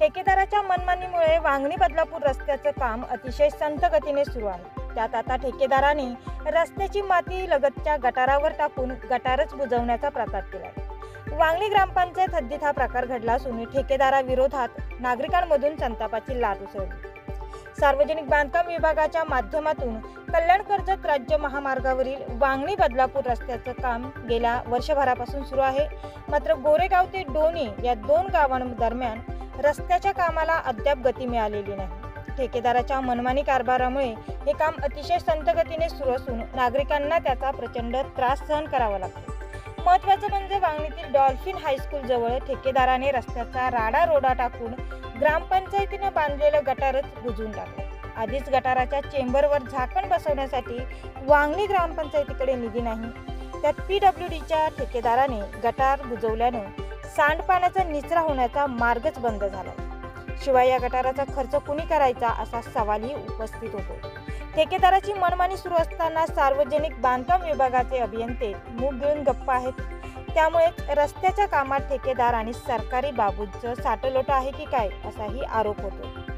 ठेकेदाराच्या मनमानीमुळे वांगणी बदलापूर रस्त्याचं काम अतिशय संथ गतीने सुरू आहे. त्यात आता ठेकेदाराने रस्त्याची माती लगतच्या गटारावर टाकून गटारच बुजवण्याचा प्रकार केला वांगणी ग्रामपंचायत हद्दीत हा प्रकार घडला असून ठेकेदाराविरोधात नागरिकांमधून संतापाची लाट उसळली. सार्वजनिक बांधकाम विभागाच्या माध्यमातून कल्याण कर्जत राज्य महामार्गावरील वांगणी बदलापूर रस्त्याचं काम गेल्या वर्षभरापासून सुरू आहे. मात्र गोरेगाव ते डोणी या दोन गावांदरम्यान रस्त्याच्या कामाला अद्याप गती मिळालेली नाही. ठेकेदाराच्या मनमानी कारभारामुळे हे काम अतिशय संत गतीने सुरू असून नागरिकांना त्याचा प्रचंड त्रास सहन करावा लागतो. महत्त्वाचं म्हणजे वांगणीतील डॉल्फिन हायस्कूल जवळ ठेकेदाराने रस्त्याचा राडा रोडा टाकून ग्रामपंचायतीनं बांधलेलं गटारच बुजून टाकलं. आधीच गटाराच्या चेंबरवर झाकण बसवण्यासाठी वांगणी ग्रामपंचायतीकडे निधी नाही. त्यात पी डब्ल्यू डीच्या ठेकेदाराने गटार बुजवल्यानं सांडपाण्याचा निचरा होण्याचा मार्गच बंद झाला. शिवाय या गटाराचा खर्च कुणी करायचा असा सवालही उपस्थित होतो. ठेकेदाराची मनमानी सुरू असताना सार्वजनिक बांधकाम विभागाचे अभियंते मूग गिळून गप्प आहेत. त्यामुळेच रस्त्याच्या कामात ठेकेदार आणि सरकारी बाबूंचं साटलोट आहे की काय असाही आरोप होतो.